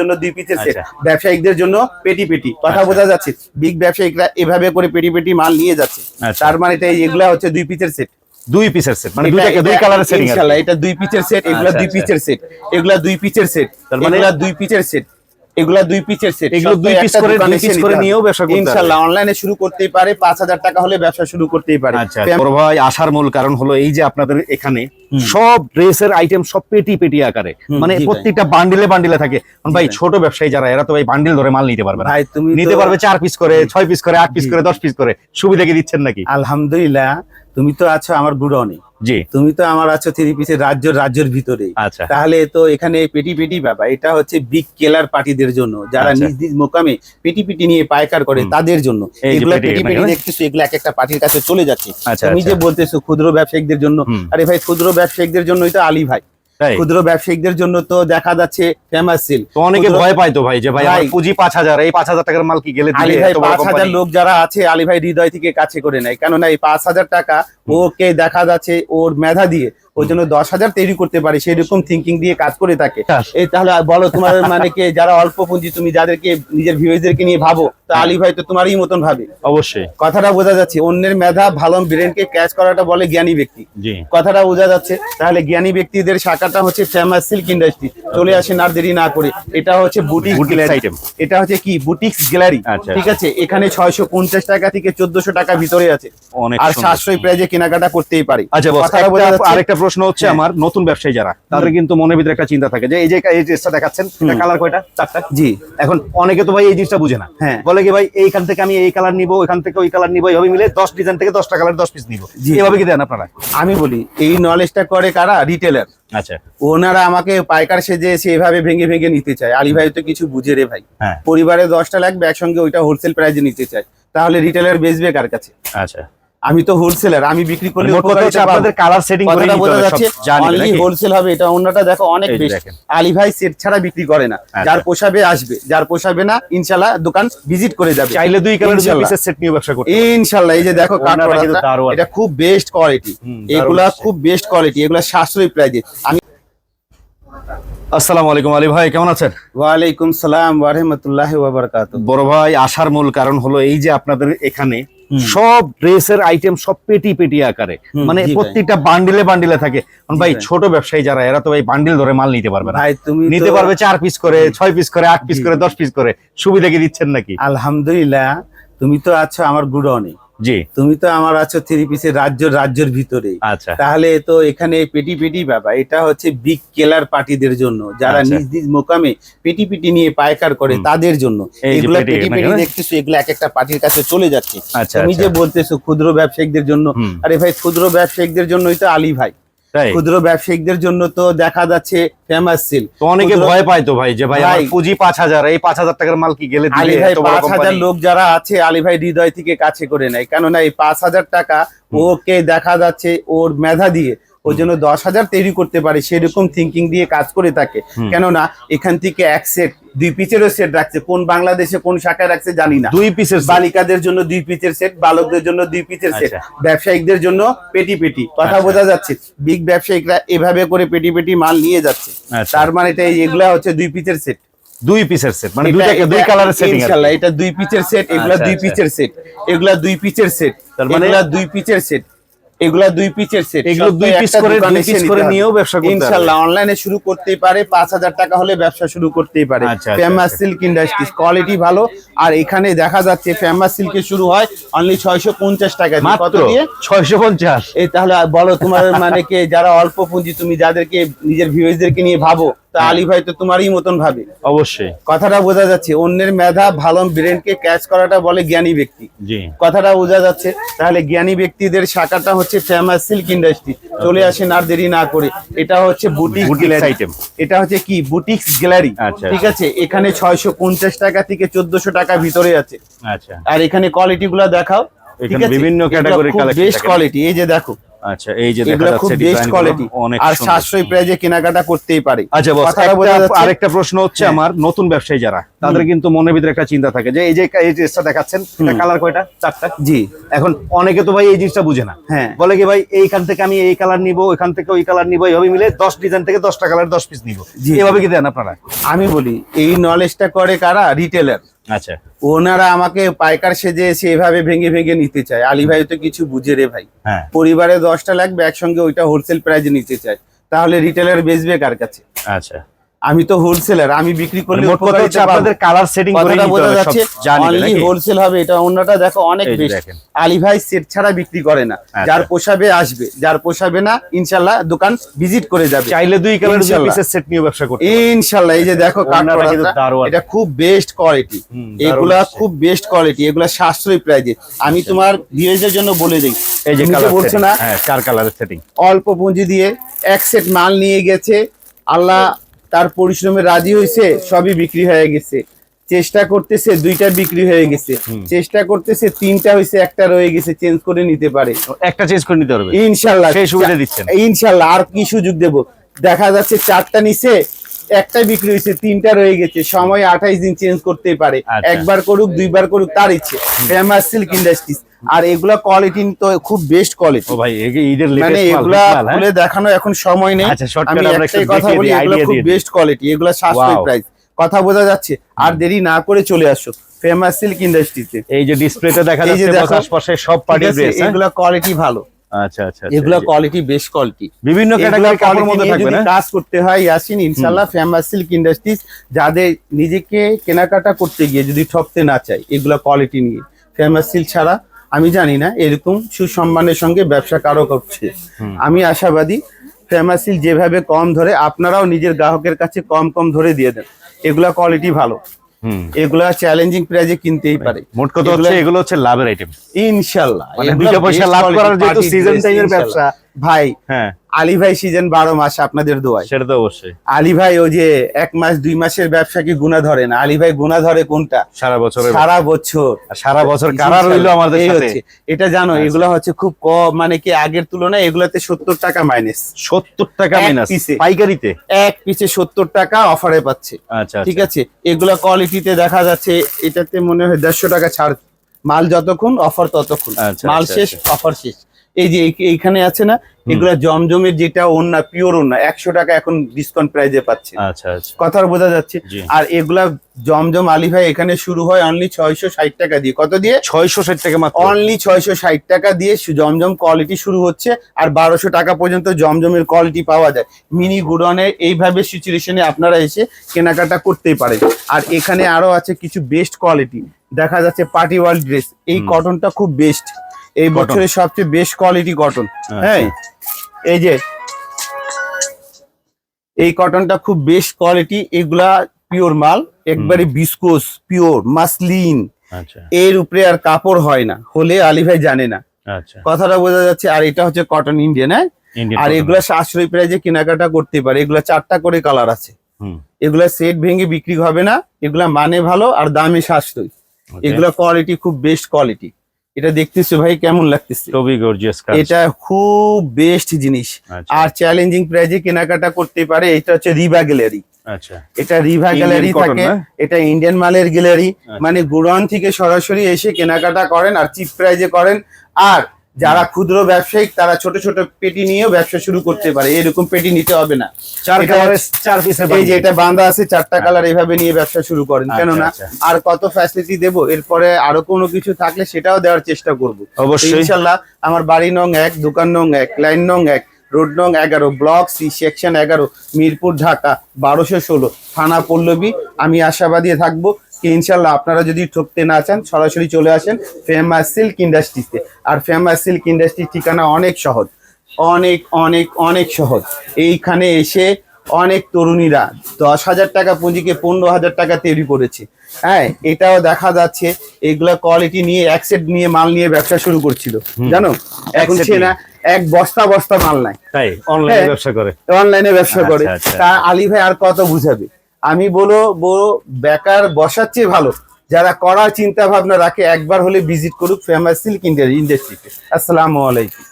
জন্য দুই পিসের সেট আচ্ছা। ব্যবসায়িকদের জন্য পেটি পেটি কথা আচ্ছা। বোঝা যাচ্ছে বিগ ব্যবসায়িকরা এভাবে করে পেটি পেটি মাল নিয়ে যাচ্ছে আচ্ছা। তার মানে এটা এগুলা হচ্ছে দুই পিসের সেট দুই পিসের সেট মানে এটা- দুইটাকে দুই এটা- কালারের সেটিং ইনশাআল্লাহ এটা দুই পিসের সেট এগুলা আচ্ছা, দুই। পিসের সেট এগুলা দুই পিসের সেট তার মানে- এগুলা দুই পিসের সেট এগুলা দুই পিসের সেট এগুলো দুই piece করে- দুই piece করে নিয়েও ব্যবসা করতে ইনশাআল্লাহ অনলাইনে শুরু করতেই পারে পাঁচ হাজার টাকা হলে ব্যবসা শুরু করতেই পারে। আচ্ছা বড় ভাই আসার মূল কারণ হলো এই যে আপনাদের এখানে সব ড্রেসের আইটেম সব পেটি পেটি আকারে। মানে প্রত্যেকটা বান্ডিলে বান্ডিলে থাকে। ভাই ছোট ব্যবসায়ী যারা এরা তো ভাই বান্ডিল ধরে মাল নিতে পারবে না। ভাই তুমি নিতে পারবে চার পিস করে ছয় পিস করে আট পিস করে দশ পিস করে। সুবিধা কি দিচ্ছেন নাকি? আলহামদুলিল্লাহ তুমি তো আছো আমার গুড়নে জি। তুমি তো আমার আছো থ্রি পিসের রাজ্য রাজ্যের ভিতরে। আচ্ছা। তাহলে তো এখানে পেটি পেটি বাবা এটা হচ্ছে বিগ কেলার পার্টিদের জন্য। যারা আচ্ছা। নিজ নিজ মোকামে পেটি পেটি নিয়ে পায়কার করে তাদের জন্য। এগুলো পেটি পেটি এখানে পেটি না? দেখতেছো এগুলো এক একটা পার্টির কাছে চলে যাচ্ছে। আচ্ছা, তুমি যে আচ্ছা। বলতেছো ক্ষুদ্র ব্যবসায়ীদের জন্য আরে ভাই ক্ষুদ্র ব্যবসায়ীদের জন্যই তো আলী ভাই। ক্ষুদ্র ব্যবসায়ীদের জন্য তো দেখা যাচ্ছে ফেমাস সিল তো অনেকে ভয় পায় তো ভাই যে ভাই আমার পুঁজি পাঁচ হাজার এই পাঁচ হাজার টাকার মাল কি গেলে দিলে আলী ভাই পাঁচ হাজার? লোক যারা আছে আলী ভাই হৃদয় থেকে কাছে করে নেয়। কেননা এই পাঁচ হাজার টাকা ওকে দেখা যাচ্ছে ওর মেধা দিয়ে ওই জন্য দশ হাজার তৈরি করতে পারে সেরকম থিঙ্কিং দিয়ে কাজ করে থাকে। হ্যাঁ। এই তাহলে বলো তোমার মানে কে যারা অল্প পুঁজি তুমি যাদেরকে নিজের ভিউজদেরকে নিয়ে ভাবো তা আলী ভাই তো তোমারই মতন ভাবে। অবশ্যই। কথাটা বোঝা যাচ্ছে অন্যের মেধা ভালো ব্রেনকে ক্যাচ করাটা বলে জ্ঞানী ব্যক্তি। কথাটা বোঝা যাচ্ছে তাহলে জ্ঞানী ব্যক্তিদের শাখাটা হচ্ছে ফেমাস সিল্ক ইন্ডাস্ট্রি চলে আসে না দেরি না করে এটা হচ্ছে বুটিক গ্যালারি এটা হচ্ছে কি? বুটিক্স গ্যালারি আচ্ছা, ঠিক আছে? এখানে ছয়শো পঞ্চাশ টাকা থেকে চোদ্দশো টাকা ভিতরে আছে। আর। সাশ্রয়ী প্রাইজে কেনাকাটা করতেই পারে। আচ্ছা বস কথাটা বোঝা একটা- যাচ্ছে আরেকটা প্রশ্ন হচ্ছে হ্যাঁ। আমার নতুন ব্যবসায়ী যারা তাদের কিন্তু মনের ভিতরে একটা চিন্তা থাকে যে এই যে এই ড্রেসটা দেখাচ্ছেন এটা কালার কয়টা? চারটা। জি। এখন অনেকে তো ভাই এই জিনিসটা বুঝে না। হ্যাঁ। বলে কি ভাই এইখান থেকে আমি এই কালার নিবো এখান থেকে ওই কালার নিবো এইভাবে মিলে দশ ডিজাইন থেকে দশটা কালার দশ পিস নিবো। এভাবে কি দেন আপনারা? আমি বলি এই নলেজটা করে কারা? রিটেলার আচ্ছা। ওনারা আমাকে পাইকার সেজে এসে এভাবে ভেঙে ভেঙে নিতে চায়। আলী ভাই তো কিছু বুঝে রে ভাই। হ্যাঁ। পরিবারে দশটা লাগবে একসঙ্গে ওইটা হোলসেল প্রাইজে নিতে চায়। তাহলে রিটেলার বেচবে কার কাছে? আচ্ছা। আমি তো হোলসেলার আমি বিক্রি হচ্ছে আপনাদের কালার সেটিং করে বোঝা যাচ্ছে অনলি হোলসেল হবে এটা অন্যটা দেখো অনেক বেশি। আলী ভাই সেট ছাড়া বিক্রি করে না আচ্ছা। যার পোষাবে আসবে যার পোষাবে না ইনশাল্লাহ দোকান ভিজিট করে যাবে চাইলে দুই কালার ইনশাল্লাহ। পিসের সেট নিয়ে ব্যবসা করতে ইনশাল্লাহ এই যে দেখো। এটা খুব বেস্ট কোয়ালিটি এগুলা খুব বেস্ট কোয়ালিটি এগুলা সাশ্রয়ী প্রাইজে আমি আসসালামু আলাইকুম আলী ভাই কেমন আছেন ওয়ালাইকুম সালাম ওয়াবারাকাত বড় ভাই আসার মূল কারণ হলো এই যে আপনাদের এখানে। সব ড্রেসের আইটেম সব পেটি পেটি আকারে। মানে প্রত্যেকটা বান্ডিলে বান্ডিলে থাকে। ভাই। ছোট ব্যবসায়ী যারা এরা তো ভাই বান্ডিল ধরে মাল নিতে পারবে না। তুমি নিতে পারবে চার পিস করে ছয় পিস করে আট পিস করে দশ পিস করে। সুবিধা কি দিচ্ছেন নাকি? আলহামদুলিল্লাহ তুমি তো আছো আমার গুড় গুডনে জি। তুমি তো আমার আছো থ্রি পিসের রাজ্য রাজ্যের ভিতরে আচ্ছা। তাহলে তো এখানে পেটি পেটি বাবা এটা হচ্ছে বিগ কেলার পার্টিদের জন্য। যারা আচ্ছা। নিজ নিজ মোকামে পেটি পেটি নিয়ে পায়কার করে তাদের জন্য। এগুলো পেটি পেটি পেটি দেখতেছো এগুলো এক একটা পার্টির কাছে চলে যাচ্ছে। আচ্ছা তুমি আচ্ছা। যে বলতেছো ক্ষুদ্র ব্যবসায়ীদের জন্য আরে ভাই ক্ষুদ্র ব্যবসায়ীদের জন্যই তো আলী ভাই। ক্ষুদ্র ব্যবসায়িকদের জন্য তো দেখা যাচ্ছে ফেমাস সিল তো অনেকে ভয় পায় তো ভাই যে ভাই আমার পুঁজি পাঁচ হাজার এই পাঁচ হাজার টাকার মাল কি গেলে দিবে আলী ভাই বড় পাঁচ হাজার লোক যারা আছে আলী ভাই হৃদয় থেকে কাছে করে নেয়। কেননা এই পাঁচ হাজার টাকা ওকে দেখা যাচ্ছে ওর মেধা দিয়ে ওই জন্য দশ হাজার তৈরি করতে পারে সেরকম থিঙ্কিং দিয়ে কাজ করে থাকে। কেননা এখান থেকে এক সেট দুই পিচেরও সেট রাখছে। কোন বাংলাদেশে কোন শাখায় রাখছে জানি না। দুই পিসের বালিকাদের জন্য দুই পিচের সেট বালকদের জন্য দুই পিচের সেট আচ্ছা। ব্যবসায়িকদের জন্য পেটি পেটি। কথা আচ্ছা। বোঝা যাচ্ছে। বিগ ব্যবসায়িকরা এভাবে করে পেটি পেটি মাল নিয়ে যাচ্ছে। আচ্ছা। তার মানে এটা এগুলা হচ্ছে দুই পিচের সেট দুই পিসের সেট মানে দুইটাকে দুই কালারের সেটিং ইনশাআল্লাহ এটা দুই পিচের সেট এগুলা দুই। পিচের সেট এগুলা দুই পিচের সেট তার মানে- এগুলা দুই পিচের সেট এগুলা দুই পিচের সেট এগুলো দুই piece করে- দুই piece করে নিয়েও ব্যবসা করতে ইনশাআল্লাহ অনলাইনে শুরু করতেই পারে পাঁচ হাজার টাকা হলে ব্যবসা শুরু করতেই পারে। ফেমাস। সিল্ক ইন্ডাস্ট্রি কোয়ালিটি ভালো। আর এখানে দেখা যাচ্ছে ফেমাস সিল্কের শুরু হয় অনলি ছয়শো পঞ্চাশ টাকা দিয়ে। কত দিয়ে? ছয়শো পঞ্চাশ। এই তাহলে বলো তোমার মানে কে যারা অল্প পুঁজি তুমি যাদেরকে নিজের ভিউজদেরকে নিয়ে ভাবো তা হ্যাঁ। আলী ভাই তো তোমারই মতন ভাবে। অবশ্যই। কথাটা বোঝা যাচ্ছে অন্যের মেধা ভালো ব্রেনকে ক্যাচ করাটা বলে জ্ঞানী ব্যক্তি। কথাটা বোঝা যাচ্ছে তাহলে জ্ঞানী ব্যক্তিদের শাখাটা হচ্ছে ফেমাস সিল্ক ইন্ডাস্ট্রি চলে আসে না দেরি না করে। এটা হচ্ছে বুটিক আইটেম এটা হচ্ছে কি? বুটিক্স গ্যালারি আচ্ছা, ঠিক আছে? এখানে ছয়শো পঞ্চাশ টাকা থেকে চোদ্দশো টাকা ভিতরে আছে। আচ্ছা। আর এখানে কোয়ালিটি গুলো দেখাও? বিভিন্ন category বেস্ট কোয়ালিটি এই যে দেখো আচ্ছা এই যে দেখা যাচ্ছে বেস্ট কোয়ালিটি অনেক আর। সাশ্রয়ী প্রাইজে কেনাকাটা করতেই পারে। আচ্ছা বস? আরেকটা প্রশ্ন হচ্ছে হ্যাঁ। আমার নতুন ব্যবসায়ী যারা তাদের কিন্তু মনের ভিতরে একটা চিন্তা থাকে যে এই যে এই ড্রেসটা দেখাচ্ছেন কালার কয়টা? চারটা? জি। এখন অনেকে তো ভাই এই জিনিসটা বুঝে না। হ্যাঁ। বলে কি ভাই এইখান থেকে আমি এই কালার নিব ওইখান থেকে ওই কালার নিব এইভাবে মিলে দশ ডিজাইন থেকে দশটা কালার দশ পিস নিব। এভাবে কি দেন আপনারা? আমি বলি এই নলেজটা করে কারা? রিটেলার আচ্ছা। ওনারা আমাকে পাইকার সেজে এসে এভাবে ভেঙে ভেঙে নিতে চায়। আলী ভাই তো কিছু বুঝে রে ভাই। হ্যাঁ। পরিবারে দশটা লাগবে একসঙ্গে ওইটা হোলসেল প্রাইজে নিতে চায়। তাহলে রিটেলার বেচবে কার কাছে? আচ্ছা। আমি তো হোলসেলার আমি বিক্রি করলে মোট কথা হচ্ছে আপনাদের কালার সেটিং করে নিতে বোঝা যাচ্ছে অনলি হোলসেল হবে এটা অন্যটা দেখো অনেক বেশি। আলী ভাই সেট ছাড়া বিক্রি করে না। আচ্ছা। যার পোষাবে আসবে যার পোষাবে না ইনশাল্লাহ দোকান ভিজিট করে যাবে। চাইলে দুই কালার দুই পিসের সেট নিয়ে ব্যবসা করতে ইনশাল্লাহ এই যে দেখো এটা খুব বেস্ট কোয়ালিটি এগুলা খুব বেস্ট কোয়ালিটি এগুলা সাশ্রয়ী প্রাইজে আমি তোমার ভিউজের জন্য বলে দিই এই যে কালার বলছো না চার কালারের সেটিং অল্প পুঁজি দিয়ে এক সেট মাল নিয়ে গেছে আল্লাহ তার পরিশ্রমে রাজি হয়েছে সবই বিক্রি হয়ে গেছে। চেষ্টা করতেছে দুইটা বিক্রি হয়ে গেছে। চেষ্টা করতেছে তিনটা হয়েছে একটা রয়ে গেছে চেঞ্জ করে নিতে পারে। একটা চেঞ্জ করে নিতে পারবে। ইনশাল্লাহ। সেই সুবিধা দিচ্ছেন। ইনশাল্লাহ আর কি সুযোগ দেব? দেখা যাচ্ছে চারটা নিচে একটা বিক্রি হয়েছে তিনটা রয়ে গেছে। সময় আঠাইশ দিন চেঞ্জ করতে পারে। আচ্ছা। একবার করুক দুইবার করুক তার ইচ্ছে। ফেমাস সিল্ক ইন্ডাস্ট্রিজ আর এগুলা কোয়ালিটি তো খুব বেস্ট কোয়ালিটি ও ভাই ঈদের মানে লেটেস্ট এগুলা হ্যাঁ? খুলে দেখানো এখন সময় নেই। আচ্ছা, আমি একটাই কথা বলি এগুলো খুব বেস্ট কোয়ালিটি এগুলো সাশ্রয়ী প্রাইস কথা বোঝা যাচ্ছে আর দেরি না করে চলে আসো ফেমাস সিল্ক ইন্ডাস্ট্রিতে এই যে ডিসপ্লেতে দেখা যাচ্ছে আশপাশে সব পার্টি ড্রেস এগুলা কোয়ালিটি ভালো। আচ্ছা আচ্ছা আচ্ছা, এগুলা কোয়ালিটি বেস্ট কোয়ালিটি বিভিন্ন ক্যাটাগরি কাপড়ের মধ্যে থাকবে না? কাজ করতে হয় ইয়াসিন ইনশাল্লাহ ফেমাস সিল্ক ইন্ডাস্ট্রিজ যাদের নিজেকে কেনাকাটা করতে গিয়ে যদি ঠকতে না চায় এগুলা কোয়ালিটি নিয়ে। ফেমাস সিল্ক ছাড়া আমি জানি না এরকম সুসম্মানের সঙ্গে ব্যবসা কারও করছে। আমি আশাবাদী ফেমাসিল যেভাবে কম ধরে আপনারাও নিজের গ্রাহকের কাছে কম কম ধরে দিয়ে দেন। এগুলা কোয়ালিটি ভালো। এগুলা চ্যালেঞ্জিং প্রাইজে কিনতেই পারে। মোট কথা হচ্ছে এগুলো হচ্ছে লাভের আইটেম ইনশাল্লাহ। মানে দুইটা পয়সা লাভ করার যেহেতু সিজন ইনশাল্লাহ। ব্যবসা। ভাই হ্যাঁ। আলী ভাই সিজন বারো মাস আপনাদের দোয়ায়। সেটা তো অবশ্যই। আলী ভাই ওই যে এক মাস দুই মাসের ব্যবসা কি গুণা ধরে না? আলী ভাই গুণা ধরে কোনটা? সারা বছর সারা বছর। সারা বছর কারা রইল আমাদের সাথে? এটা জানো আচ্ছা। এগুলো হচ্ছে খুব কম মানে কি আগের তুলনায় এগুলাতে সত্তর টাকা মাইনাস সত্তর টাকা মাইনাস পাইকারিতে? এক পিছে সত্তর টাকা অফারে পাচ্ছে। আচ্ছা ঠিক আছে? এগুলা কোয়ালিটিতে দেখা যাচ্ছে এটাতে মনে হয় দেড়শো টাকা ছাড়। মাল যতক্ষণ অফার ততক্ষণ। আচ্ছা, মাল আচ্ছা, শেষ অফার শেষ। এই যে এই- এইখানে আছে না এগুলা জমজমের যেটা ওন্না পিওর ওন্না একশো টাকা এখন ডিসকাউন্ট প্রাইজে পাচ্ছে। আচ্ছা আচ্ছা। কথা বোঝা যাচ্ছে। আর এগুলা জমজম আলী ভাই এখানে শুরু হয় অনলি ছয়শো ষাট টাকা দিয়ে। কত দিয়ে? ছয়শো ষাট টাকা মাত্র। অনলি ছয়শো ষাট টাকা দিয়ে জমজম কোয়ালিটি শুরু হচ্ছে আর বারোশো টাকা পর্যন্ত জমজমের কোয়ালিটি পাওয়া যায়। মিনি গুডনে এইভাবে সিচুয়েশনে আপনারা এসে কেনাকাটা করতেই পারেন। আর এখানে আরও আছে কিছু বেস্ট কোয়ালিটি দেখা যাচ্ছে পার্টি ওয়ার্ল্ড ড্রেস এই কটনটা খুব বেস্ট এই বছরের সবচেয়ে বেস্ট কোয়ালিটি কটন হ্যাঁ? এই যে এই কটনটা খুব বেস্ট কোয়ালিটি এগুলা পিওর মাল একবারে বিস্কোস পিওর মাসলিন এর উপরে আর কাপড় হয় না হলে আলী ভাই জানে না। আচ্ছা। কথাটা বোঝা যাচ্ছে আর এটা হচ্ছে কটন ইন্ডিয়ান হ্যাঁ? আর এগুলা সাশ্রয়ী প্রাইজে কেনাকাটা করতে পারে এগুলা চারটা করে কালার আছে। হুম। এগুলা সেট ভেঙে বিক্রি হবে না এগুলা মানে ভালো আর দামে সাশ্রয়ী। এগুলা কোয়ালিটি খুব বেস্ট কোয়ালিটি এটা দেখতেছো ভাই কেমন লাগতেছে? খুবই গর্জিয়াস কাজ এটা খুব বেস্ট জিনিস। আচ্ছা। আর চ্যালেঞ্জিং প্রাইজে কেনাকাটা করতে পারে এটা হচ্ছে রিভা গ্যালারি আচ্ছা। এটা রিভা গ্যালারি থাকে এটা ইন্ডিয়ান মালের গ্যালারি আচ্ছা। মানে গুড়ন থেকে সরাসরি এসে কেনাকাটা করেন আর চিপ প্রাইজে করেন। আর যারা ক্ষুদ্র ব্যবসায়িক তারা ছোট ছোট পেটি নিয়েও ব্যবসা শুরু করতে পারে। এরকম পেটি নিতে হবে না। এই যে এটা বাঁধা আছে চারটা কালার এইভাবে নিয়ে ব্যবসা শুরু করেন। আচ্ছা, কেননা আচ্ছা। আর কত ফ্যাসিলিটি দেব? এরপরে আরও কোনো কিছু থাকলে সেটাও দেওয়ার চেষ্টা করব। অবশ্যই। ইনশাল্লাহ আমার বাড়ি নং এক দোকান নং এক লাইন নং এক রোড নং এগারো ব্লক সি সেকশন এগারো মিরপুর ঢাকা বারোশো ষোলো থানা পল্লবী। আমি আশাবাদী থাকব ইনশাল্লাহ আপনারা যদি ঠকতে না চান সরাসরি চলে আসেন ফেমাস সিল্ক ইন্ডাস্ট্রিতে আর ফেমাস সিল্ক ইন্ডাস্ট্রির ঠিকানা অনেক সহজ। অনেক অনেক অনেক সহজ। এইখানে এসে অনেক তরুণীরা দশ হাজার টাকা পুঁজিকে পনেরো হাজার টাকা তৈরি করেছে। হ্যাঁ এটাও দেখা যাচ্ছে। এগুলা কোয়ালিটি নিয়ে এক সেট নিয়ে মাল নিয়ে ব্যবসা শুরু করছিল। জানো? এখন সে না এক বস্তা বস্তা মাল নাই অনলাইনে হ্যাঁ। ব্যবসা করে। অনলাইনে ব্যবসা করে। আচ্ছা, আচ্ছা। তা আলী ভাই আর কত বুঝাবে? আমি বলো বেকার বসার চেয়ে ভালো। যারা করার চিন্তা ভাবনা রাখে, একবার হলে ভিজিট করুক ফেমাস সিল্ক ইন্ডিয়ার ইন্ডাস্ট্রিতে আসসালামু আলাইকুম।